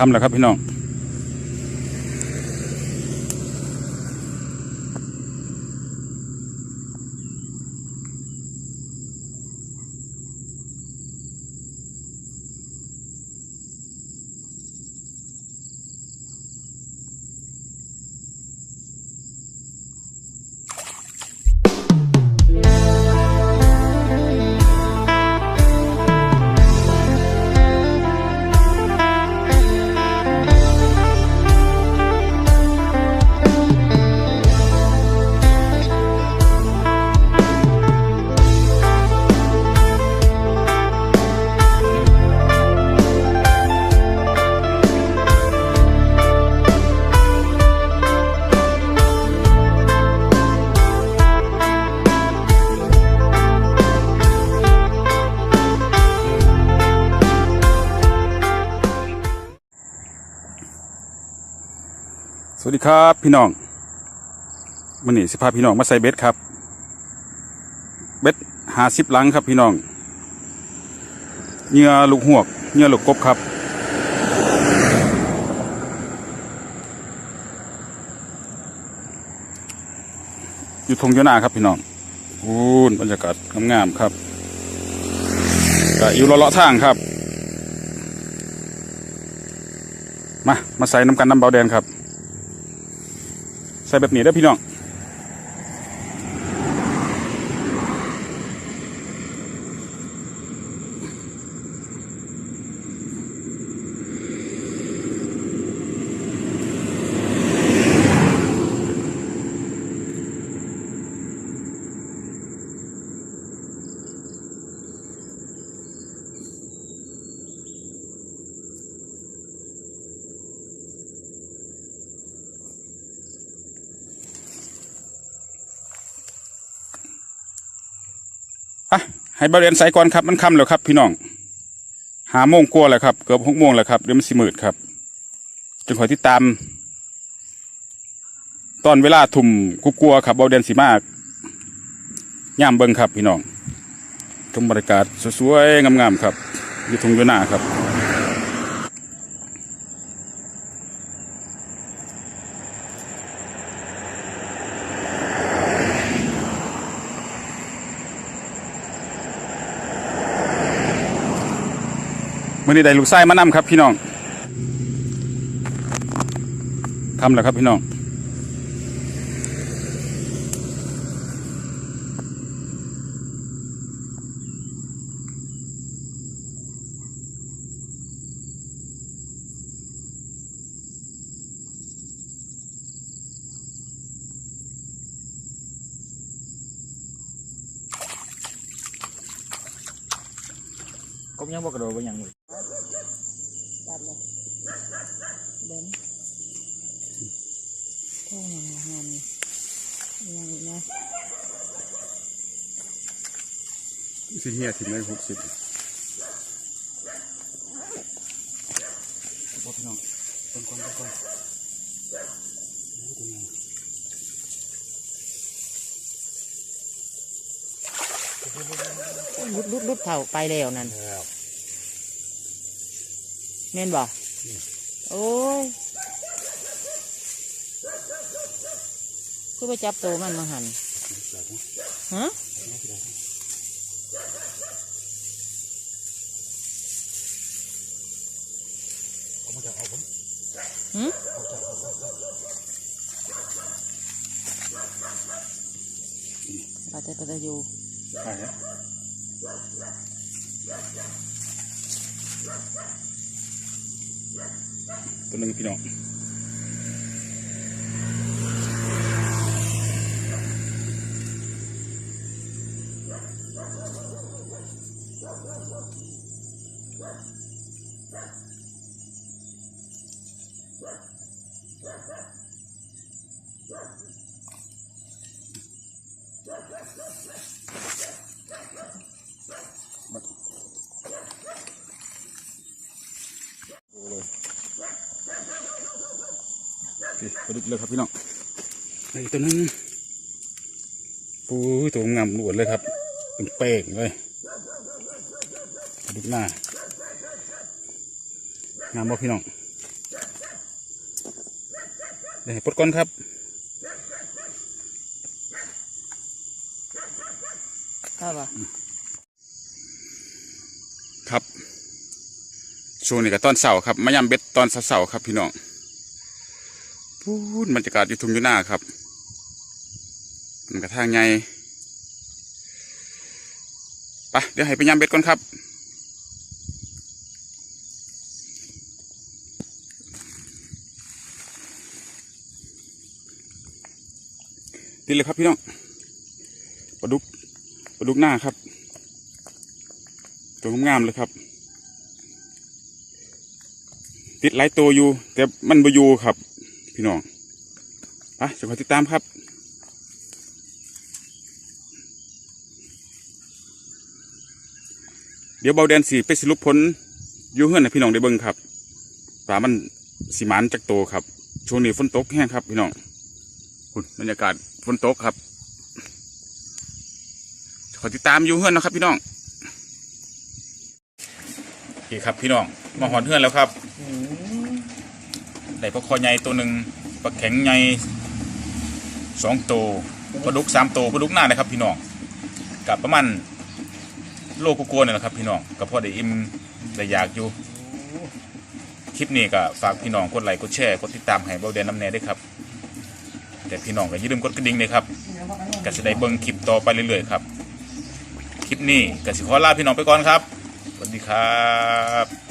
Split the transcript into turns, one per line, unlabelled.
ทำแล้วครับพี่น้อง สวัสดีครับพี่น้องมันนี่สิพาพี่น้องมาใส่เบ็ดครับ เบ็ดหาสิบลังครับพี่น้องเหงื่อลูกหวกเหงื่อลูกกบครับ อยู่ทงอยนาครับพี่น้องอูนบรรยากาศงามๆครับก็อยู่เลาะทางครับ มา มาใส่น้ำกันน้ำเบาแดงครับ ใส่แบบนี้ได้พี่น้อง ให้บาเรียนใส่ก่อนครับมันค่ำแล้วครับ พี่น้องหาโมงกลัวแล้วครับ เกือบหกโมงแล้วครับเดี๋ยวมันสิมืดครับ จึงขอติดตาม ตอนเวลาทุ่มกุกลัวครับบาเดนสีมากย่ามเบิงครับ พี่น้องทุ่งบรรยากาศสวยๆงามๆครับอยู่ทุ่งยูนาครับ มื่อนี้ได้ลูกไส้มานำครับพี่น้องทำแล้วครับพี่น้อง
ก็ยังบอกก ระโดดไปยังอยู่
ตัดเลยเบนโท่งหางหันยังอีกนะ
สิเฮียถึงได้หกสิบ
บอกพี่น้องต้นก่อนต้นก่อน
ลุดลุดลุดเผาไปแล้วนั่น เม่นบ่โอ้ยคือไปจับตัวมันมาหันฮะหืมปาเตปาเตอยู่
ใช่ฮะ ตัวหนึ่งพี่น้อง สิไปดึกเลยครับพี่น้องนี่ตัวหนึงปูยตัวงามหลวดเลยครับเป็นเป้งเลยไปดึกหน้างามบ่พี่น้องเดี๋ยวให้ปลดก่อนครับ
เข้าป่ะ
ครับช่วงนี้ก็ตอนเสาร์ครับมายามเบ็ดตอนเสาร์ๆครับพี่น้อง พูดบรรยากาศอยู่ทุ่งอยู่หน้าครับ มันกระทางไงไปเดี๋ยวให้ไปยามเบ็ดก่อนครับติดเลยครับพี่น้องปลาดุกปลาดุกหน้าครับ ตัวงามเลยครับ ติดหลายตัวอยู่ แต่มันบ่อยู่ครับ พี่น้องไปจะคอยติดตามครับเดี๋ยวเบาแดนสีไปสรุปผลยูเฮือนให้พี่น้องได้เบิ่งครับปลามันสีมันจากโตครับ ช่วงนี้ฝนตกแห้งครับ พี่น้องคุณบรรยากาศฝนตกครับ ขอติดตามยูเฮือนนะครับ พี่น้องโอเคครับ พี่น้องมาหอนเฮือนแล้วครับ ได้ปลาคอใหญ่ตัวหนึ่งปลาแข็งใหญ่สองตัวปลาดุกสามตัวปลาดุกหน้านะครับพี่น้องกับประมาณโลกกลัวนี่แหละครับพี่น้องก็พอได้อิ่มได้อยากอยู่คลิปนี้ก็ฝากพี่น้องกดไลค์กดแชร์กดติดตามให้เบาเดนน้ำแน่ด้วยครับแต่พี่น้องก็อย่าลืมกดกระดิ่งเลยครับก็จะได้เบิ่งคลิปต่อไปเรื่อยๆครับคลิปนี้ก็สิขอลาพี่น้องไปก่อนครับสวัสดีครับ